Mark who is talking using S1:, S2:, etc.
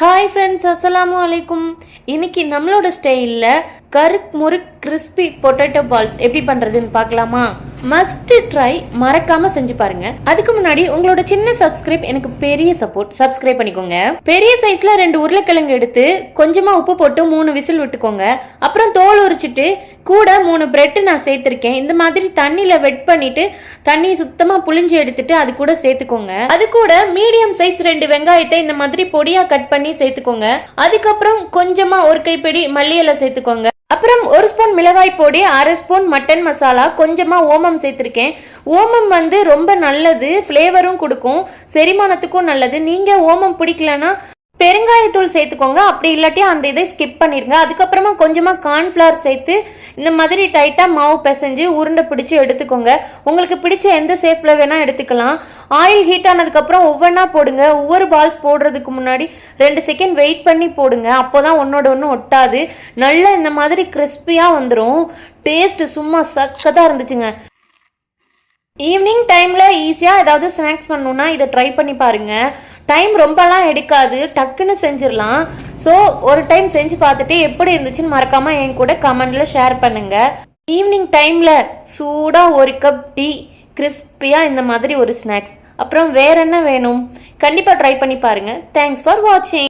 S1: Hi friends அஸ்லாம் அலைக்கும் இன்னைக்கு நம்மளோட ஸ்டைலில் கருக் முறுக் கிறிஸ்பி பொட்டேட்டோ பால்ஸ் எப்படி பண்ணுறதுன்னு பார்க்கலாமா? மஸ்ட் ட்ரை மறக்காம செஞ்சு பாருங்க. அதுக்கு முன்னாடி உங்களோட சின்ன சப்ஸ்கிரைப் எனக்கு பெரிய சப்போர்ட் சப்ஸ்கிரைப் பண்ணிக்கோங்க. பெரிய சைஸ்ல ரெண்டு உருளைக்கிழங்கு எடுத்து கொஞ்சமா உப்பு போட்டு மூணு விசில் விட்டுக்கோங்க. அப்புறம் தோல் உரிச்சிட்டு கூட மூணு பிரெட்டு நான் சேர்த்துருக்கேன். இந்த மாதிரி தண்ணியில் வெட் பண்ணிட்டு தண்ணியை சுத்தமாக புளிஞ்சு எடுத்துட்டு அது கூட சேர்த்துக்கோங்க. அது கூட மீடியம் சைஸ் ரெண்டு வெங்காயத்தை இந்த மாதிரி பொடியாக கட் பண்ணி சேர்த்துக்கோங்க. அதுக்கப்புறம் கொஞ்சமாக ஒரு கைப்பிடி மல்லியலை சேர்த்துக்கோங்க. அப்புறம் ஒரு ஸ்பூன் மிளகாய் பொடி அரை ஸ்பூன் மட்டன் மசாலா கொஞ்சமா ஓமம் சேர்த்திருக்கேன். ஓமம் வந்து ரொம்ப நல்லது ஃப்ளேவரும் கொடுக்கும் செரிமானத்துக்கும் நல்லது. நீங்க ஓமம் பிடிக்கலன்னா பெருங்காயத்தூள் சேர்த்துக்கோங்க. அப்படி இல்லாட்டி அந்த இதை ஸ்கிப் பண்ணிடுங்க அதுக்கப்புறமா கொஞ்சமாக கார்ன்ஃப்ளவர் சேர்த்து இந்த மாதிரி டைட்டாக மாவு பிசைஞ்சு உருண்டை பிடிச்சி எடுத்துக்கோங்க. உங்களுக்கு பிடிச்ச எந்த ஷேப்பில் வேணால் எடுத்துக்கலாம். ஆயில் ஹீட் ஆனதுக்கப்புறம் ஒவ்வொன்றா போடுங்க. ஒவ்வொரு பால்ஸ் போடுறதுக்கு முன்னாடி ரெண்டு செகண்ட் வெயிட் பண்ணி போடுங்க. அப்போ தான் ஒன்றோட ஒன்று ஒட்டாது. நல்லா இந்த மாதிரி கிறிஸ்பியாக வந்துடும் டேஸ்ட் சும்மா சக்கதாக இருந்துச்சுங்க. ஈவினிங் டைமில் ஈஸியாக ஏதாவது ஸ்நாக்ஸ் பண்ணணுன்னா இதை ட்ரை பண்ணி பாருங்க. டைம் ரொம்பலாம் எடுக்காது. டக்குன்னு செஞ்சிடலாம். ஸோ ஒரு டைம் செஞ்சு பார்த்துட்டு எப்படி இருந்துச்சுன்னு மறக்காமல் என் கூட கமெண்டில் ஷேர் பண்ணுங்கள் ஈவினிங் டைமில் சூடாக ஒரு கப் டீ கிறிஸ்பியாக இந்த மாதிரி ஒரு ஸ்நாக்ஸ் அப்புறம் வேற என்ன வேணும்? கண்டிப்பாக ட்ரை பண்ணி பாருங்கள் தேங்க்ஸ் ஃபார் வாட்சிங்